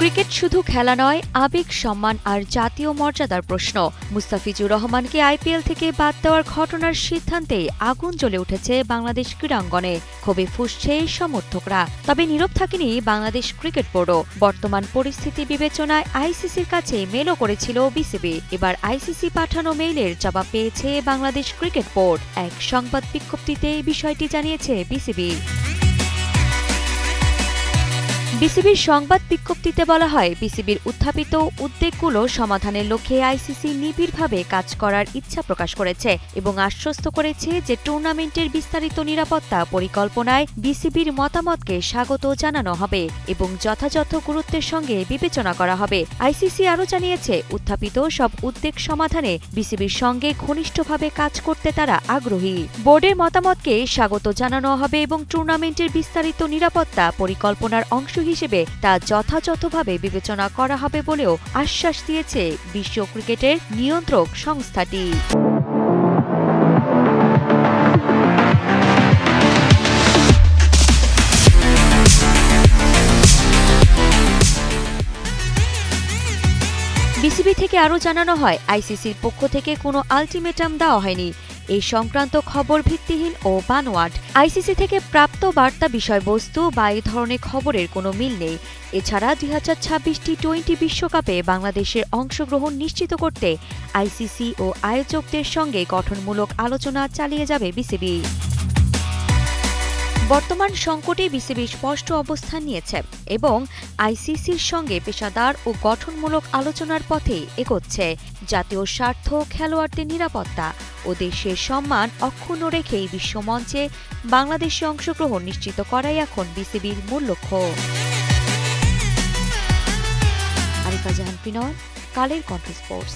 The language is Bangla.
ক্রিকেট শুধু খেলা নয়, আবেগ, সম্মান আর জাতীয় মর্যাদার প্রশ্ন। মুস্তাফিজুর রহমানকে আইপিএল থেকে বাদ দেওয়ার ঘটনার সিদ্ধান্তে আগুন জ্বলে উঠেছে বাংলাদেশ ক্রীড়াঙ্গনে। ক্ষোভে ফুসছে সমর্থকরা। তবে নীরব থাকেনি বাংলাদেশ ক্রিকেট বোর্ডও। বর্তমান পরিস্থিতি বিবেচনায় আইসিসির কাছে মেলও করেছিল বিসিবি। এবার আইসিসি পাঠানো মেইলের জবাব পেয়েছে বাংলাদেশ ক্রিকেট বোর্ড। এক সংবাদ বিজ্ঞপ্তিতে বিষয়টি জানিয়েছে বিসিবি। বিসিবির সংবাদ বিজ্ঞপ্তিতে বলা হয়, বিসিবির উত্থাপিত উদ্বেগগুলো সমাধানের লক্ষ্যে আইসিসি নিবিড়ভাবে কাজ করার ইচ্ছা প্রকাশ করেছে এবং আশ্বস্ত করেছে যে টুর্নামেন্টের বিস্তারিত নিরাপত্তা পরিকল্পনায় বিসিবির মতামতকে স্বাগত জানানো হবে এবং যথাযথ গুরুত্বের সঙ্গে বিবেচনা করা হবে। আইসিসি আরও জানিয়েছে, উত্থাপিত সব উদ্বেগ সমাধানে বিসিবির সঙ্গে ঘনিষ্ঠভাবে কাজ করতে তারা আগ্রহী। বোর্ডের মতামতকে স্বাগত জানানো হবে এবং টুর্নামেন্টের বিস্তারিত নিরাপত্তা পরিকল্পনার অংশ হিসেবে তা যথাযথভাবে বিবেচনা করা হবে বলেও আশ্বাস দিয়েছে বিশ্ব ক্রিকেটের নিয়ন্ত্রক সংস্থাটি। বিসিবি থেকে আরও জানানো হয়, আইসিসির পক্ষ থেকে কোনো আলটিমেটাম দেওয়া হয়নি। এই সংক্রান্ত খবর ভিত্তিহীন ও বানোয়াট। আইসিসি থেকে প্রাপ্ত বার্তা বিষয়বস্তু বা এই ধরনের খবরের কোনো মিল নেই। এছাড়া দুই হাজার ছাব্বিশ টি টোয়েন্টি বিশ্বকাপে বাংলাদেশের অংশগ্রহণ নিশ্চিত করতে আইসিসি ও আয়োজকদের সঙ্গে গঠনমূলক আলোচনা চালিয়ে যাবে বিসিবি। বর্তমান সংকটে বিসিবি স্পষ্ট অবস্থান নিয়েছে এবং আইসিসির সঙ্গে পেশাদার ও গঠনমূলক আলোচনার পথে এগোচ্ছে। জাতীয় স্বার্থ, খেলোয়াড়দের নিরাপত্তা ও দেশের সম্মান অক্ষুণ্ণ রেখে এই বিশ্বমঞ্চে বাংলাদেশে অংশগ্রহণ নিশ্চিত করাই এখন বিসিবির মূল লক্ষ্য। আরিফা জাহান কালের কণ্ঠ স্পোর্টস।